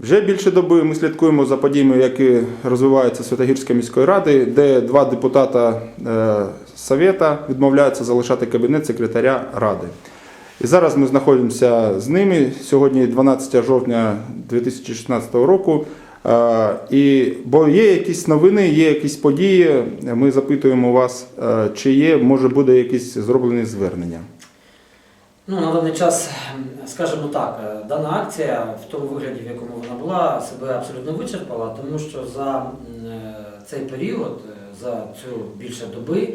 Вже більше доби ми слідкуємо за подіями, які розвиваються Святогірської міської ради, де два депутата е, Совєта відмовляються залишати кабінет секретаря ради. І зараз ми знаходимося з ними. Сьогодні 12 жовтня 2016 року. Е, І, бо є якісь новини, є якісь події. Ми запитуємо вас, е, чи є, може буде якісь зроблені звернення. Ну, на даний час, скажімо так, е, дана акція в тому вигляді, в якому вона була, себе абсолютно вичерпала, тому що за е, цей період, е, за цю більше доби,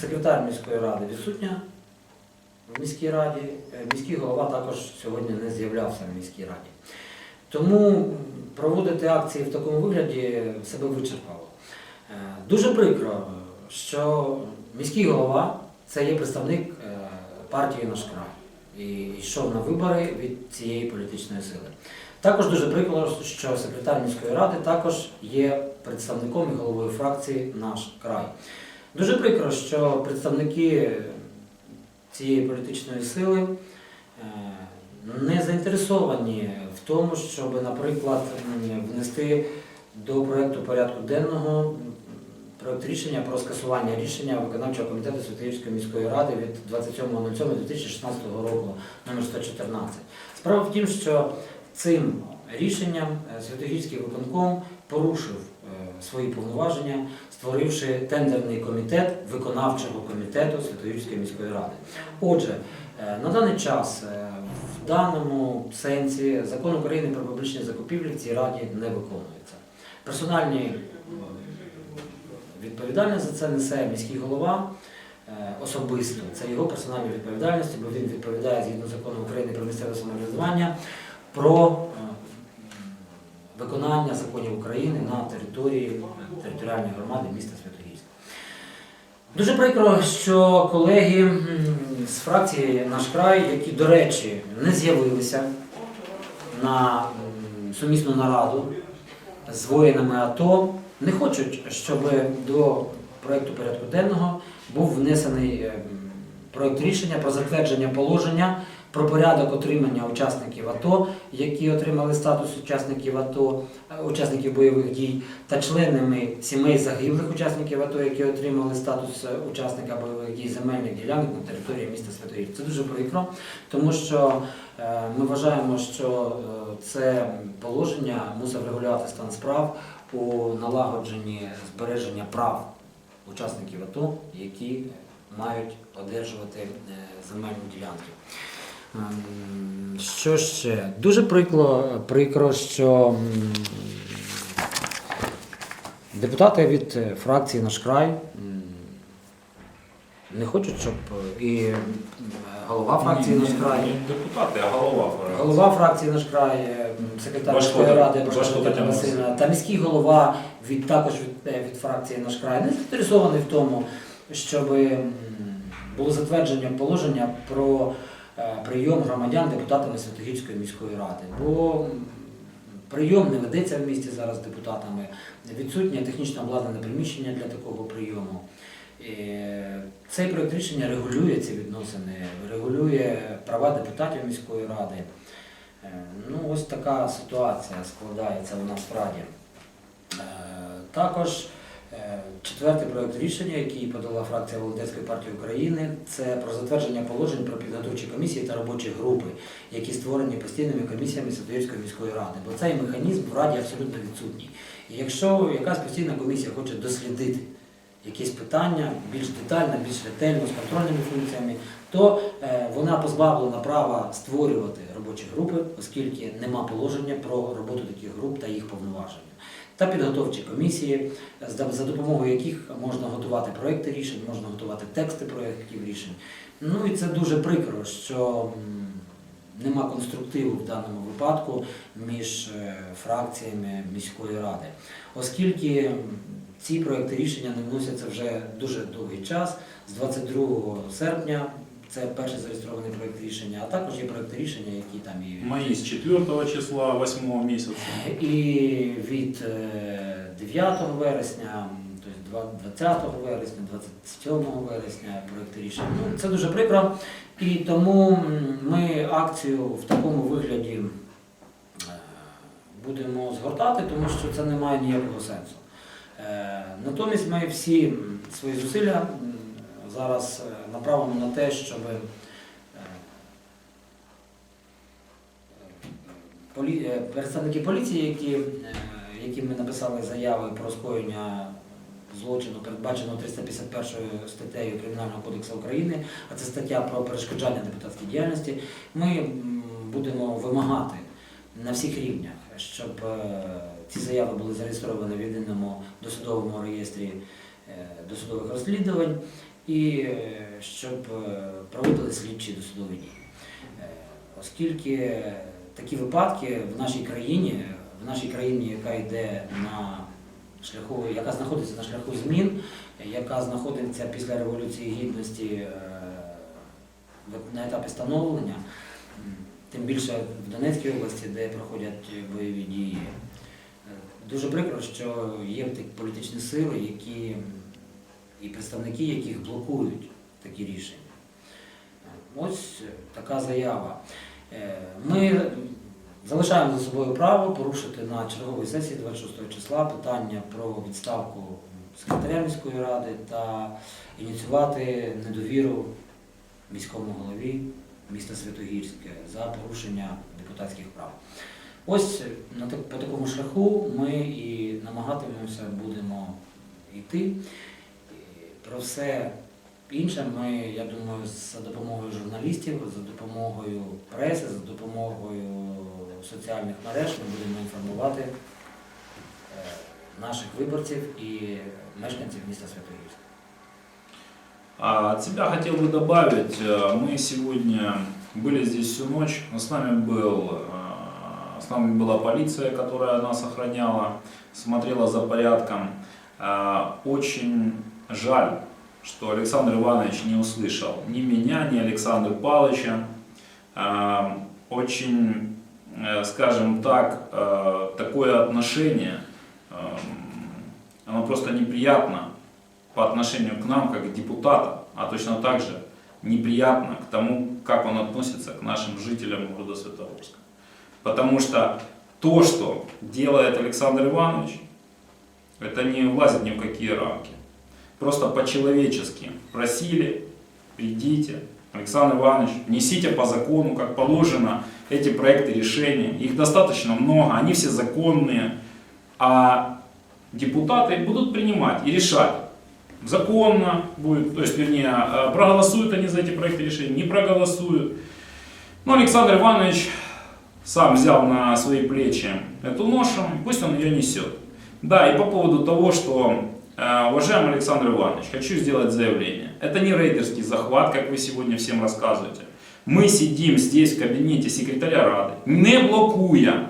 секретар міської ради відсутня в міській раді, міський голова також сьогодні не з'являвся в міській раді. Тому проводити акції в такому вигляді себе вичерпало. Дуже прикро, що міський голова це є представник партії «Наш край» і йшов на вибори від цієї політичної сили. Також дуже прикро, що секретар міської ради також є представником і головою фракції Наш край. Дуже прикро, що представники цієї політичної сили е, не заінтересовані в тому, щоб, наприклад, внести до проєкту порядку денного м, проєкт рішення про скасування рішення виконавчого комітету Святоївської міської ради від 27.07.2016 року номер 114. Справа в тім, що цим рішенням е, Святогірський виконком порушив е, свої повноваження, створивши тендерний комітет виконавчого комітету Святогірської міської ради. Отже, е, на даний час в даному сенсі закон України про публічні закупівлі в цій раді не виконується. Персональні відповідальність за це несе міський голова е, особисто. Це його персональна відповідальність, бо він відповідає згідно закону України про місцеве самоврядування про е, виконання законів України на території територіальної громади міста Святогірська. Дуже прикро, що колеги з фракції Наш край, які, до речі, не з'явилися на сумісну нараду з воїнами АТО, не хочуть, щоб до проєкту порядку денного був внесений е, проєкт рішення про затвердження положення про порядок отримання учасників АТО, які отримали статус учасників АТО, е, учасників бойових дій, та членами сімей загиблих учасників АТО, які отримали статус е, учасника бойових дій земельних ділянок на території міста Святогірськ. Це дуже прикро, тому що е, ми вважаємо, що це положення мусить врегулювати стан справ у налагодженні збереження прав учасників АТО, які мають одержувати земельні ділянки. Ем, Що ще? Дуже прикро, прикро що депутати від е, фракції Наш край не хочуть, щоб е, і голова фракції Наш край. Не депутати, а голова фракції. Голова фракції наш край, е, секретар міської ради Тетяна Васильівна та міський голова від також від, е, від фракції наш край не заінтересований в тому, щоб було затвердження положення про е, прийом громадян депутатами Святогірської міської ради. Бо прийом не ведеться в місті зараз депутатами, відсутнє технічно обладнане приміщення для такого прийому. Е, Цей проект рішення регулює ці відносини, регулює права депутатів міської ради. Е, Ну, ось така ситуація складається у нас в Раді. Е, Також е, четвертий проект рішення, який подала фракція Волонтерської партії України, це про затвердження положень про підготовчі комісії та робочі групи, які створені постійними комісіями Святоївської міської ради. Бо цей механізм в Раді абсолютно відсутній. І якщо якась постійна комісія хоче дослідити якісь питання більш детально, більш ретельно, з контрольними функціями, то е, вона позбавлена права створювати робочі групи, оскільки нема положення про роботу таких груп та їх повноваження. Та підготовчі комісії, за- допомогою яких можна готувати проекти рішень, можна готувати тексти проєктів рішень. Ну і це дуже прикро, що нема конструктиву в даному випадку між е, фракціями міської ради, оскільки ці проекти рішення не вносяться вже дуже довгий час, з 22 серпня. Це перший зареєстрований проект рішення, а також є проекти рішення, які там і Мои с 4 числа 8 месяца. і від е, 9 вересня, тобто 20 вересня, 27 вересня проекти рішення. Ну, це дуже прикро. І тому ми акцію в такому вигляді будемо згортати, тому що це не має ніякого сенсу. Е, Натомість ми всі свої зусилля зараз е, направимо на те, щоб е, е, представники поліції, які, яким ми написали заяви про скоєння злочину, передбаченого 351 статтею Кримінального кодексу України, а це стаття про перешкоджання депутатській діяльності, ми будемо вимагати на всіх рівнях, щоб ці заяви були зареєстровані в єдиному досудовому реєстрі досудових розслідувань і е, щоб е, проводили слідчі досудові дії. Е, Оскільки такі випадки в нашій країні, в нашій країні, яка йде на шляху, яка знаходиться на шляху змін, яка знаходиться після Революції Гідності на етапі становлення, тим більше в Донецькій області, де проходять бойові дії. Дуже прикро, що є такі політичні сили, які і представники яких блокують такі рішення. Ось е, така заява. Е, Ми залишаємо за собою право порушити на черговій сесії 26 числа питання про відставку секретаря міської ради та ініціювати недовіру міському голові міста Святогірське за порушення депутатських прав. Ось е, по такому шляху ми і намагатимемося будемо йти. І Про все інше ми, я думаю, за допомогою журналістів, за допомогою преси, за допомогою соціальних мереж ми будемо інформувати е, наших виборців і мешканців міста Святогірська. А от себя хотел бы добавить, э, мы сегодня были здесь всю ночь, но с нами, был, э, с нами была полиция, которая нас охраняла, смотрела за порядком. Э, Очень жаль, что Александр Иванович не услышал ни меня, ни Александра Павловича. Э, Очень, э, скажем так, э, такое отношение, э, оно просто неприятно по отношению к нам, как к депутатам, а точно так же неприятно к тому, как он относится к нашим жителям города Светогорска. Потому что то, что делает Александр Иванович, это не влазит ни в какие рамки. Просто по-человечески просили, придите, Александр Иванович, внесите по закону, как положено, эти проекты решения. Их достаточно много, они все законные, а депутаты будут принимать и решать, законно будет, то есть, вернее, э, проголосуют они за эти проекты решений, не проголосуют. Но Александр Иванович сам взял на свои плечи эту ношу, пусть он ее несет. Да, и по поводу того, что, уважаемый Александр Иванович, хочу сделать заявление. Это не рейдерский захват, как вы сегодня всем рассказываете. Мы сидим здесь в кабинете секретаря Рады, не блокуя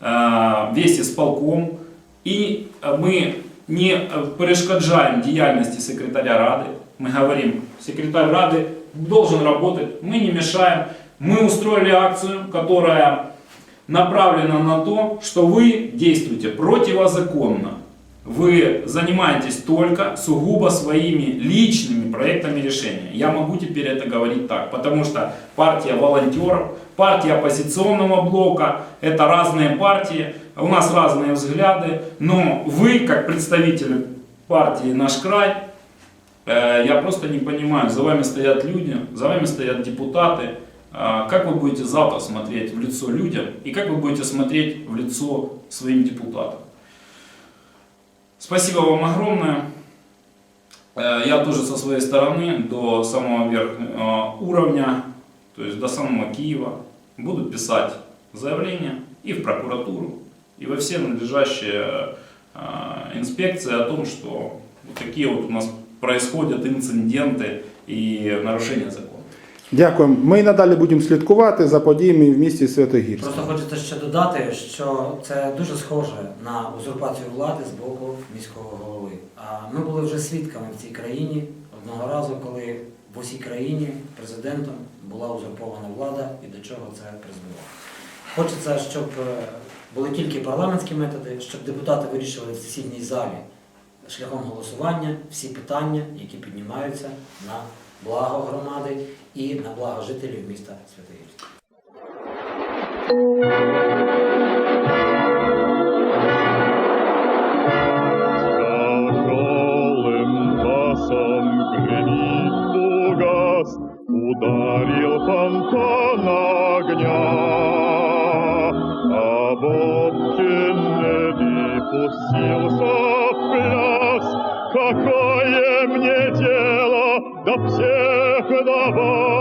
э, весь исполком, и э, мы не э, перешкоджаем діяльності секретаря Рады. Мы говорим, секретарь Рады должен работать, мы не мешаем. Мы устроили акцию, которая направлена на то, что вы действуете противозаконно. Вы занимаетесь только сугубо своими личными проектами решения. Я могу теперь это говорить так, потому что партия волонтеров, партия оппозиционного блока, это разные партии, у нас разные взгляды, но вы, как представители партии «Наш край», э, я просто не понимаю, за вами стоят люди, за вами стоят депутаты, а, как вы будете завтра смотреть в лицо людям и как вы будете смотреть в лицо своим депутатам. Спасибо вам огромное. Э, Я тоже со своей стороны до самого верхнего уровня, то есть до самого Киева, буду писать заявление и в прокуратуру, и во все надлежащие э, инспекции о том, что вот такие вот у нас происходят инциденты и нарушения закона. Дякуємо. Ми і надалі будемо слідкувати за подіями в місті Святогірськ. Просто хочеться ще додати, що це дуже схоже на узурпацію влади з боку міського голови. А ми були вже свідками в цій країні одного разу, коли в усій країні президентом була узурпована влада і до чого це призвело. Хочеться, щоб е, були тільки парламентські методи, щоб депутати вирішували в сесійній залі шляхом голосування всі питання, які піднімаються на благо громади и на благо жителів міста Святогірська. Ударил фонтан огня, а Боб не пустился в пляс. Какое мне дело до да всех? До вас?